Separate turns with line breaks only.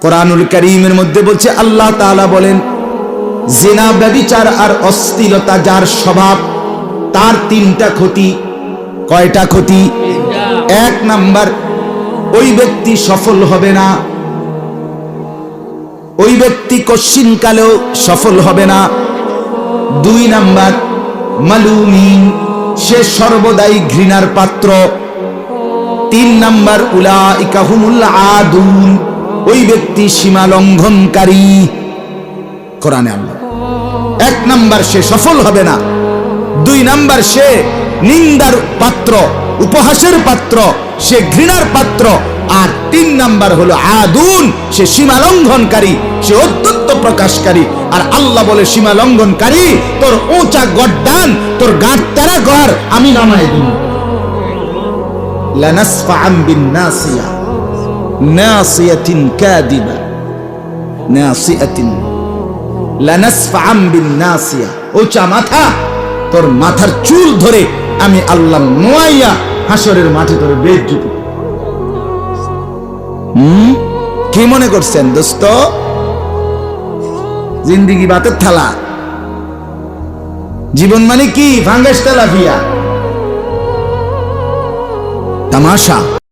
কোরআনুল করিমের মধ্যে বলছে, আল্লাহ তাআলা বলেন, জেনা ব্যবিচার আর অস্থিরতা যার স্বভাব, তার তিনটা ক্ষতি। কয়টা ক্ষতি? এক নাম্বার, ওই ব্যক্তি সফল হবে না। ওই ব্যক্তি কশ্চিনকালেও সফল হবে না। দুই নাম্বার, মালুমিন, সে সর্বদাই ঘৃণার পাত্র। তিন নাম্বার উলা ইকাহুমুল আদুন। ওই ব্যক্তি সীমা লঙ্ঘনকারী। কোরআনে আল্লাহ। এক নাম্বার সে সফল হবে না। দুই নাম্বার সে নিন্দার পাত্র, উপহাসের পাত্র, সে ঘৃণার পাত্র। আর তিন নাম্বার হলো আদুন, সে সীমা লঙ্ঘনকারী, সে অত্যন্ত প্রকাশকারী। আর আল্লাহ বলে, সীমা লঙ্ঘনকারী, তোর উঁচা গড্ডান তোর গাঁট তারা গড় আমি নামাই দিন লানাসফা আম বিন নাসিয়া। নাসিয়াতিন কাদিবা। নাসিয়াতিন। লানাসফাম বিন নাসিয়া। উঁচা মাথা, তোর মাথার চুল ধরে আমি আল্লাহ মোয়াইয়া হাসরের মাঠে ধরে বেজ্জুত হুম? কি মনে করছেন দোস্ত? জিন্দিগি বাতের থালা। জীবন মানে কি? ভাঙ্গাস তেলাফিয়া। তামাশা।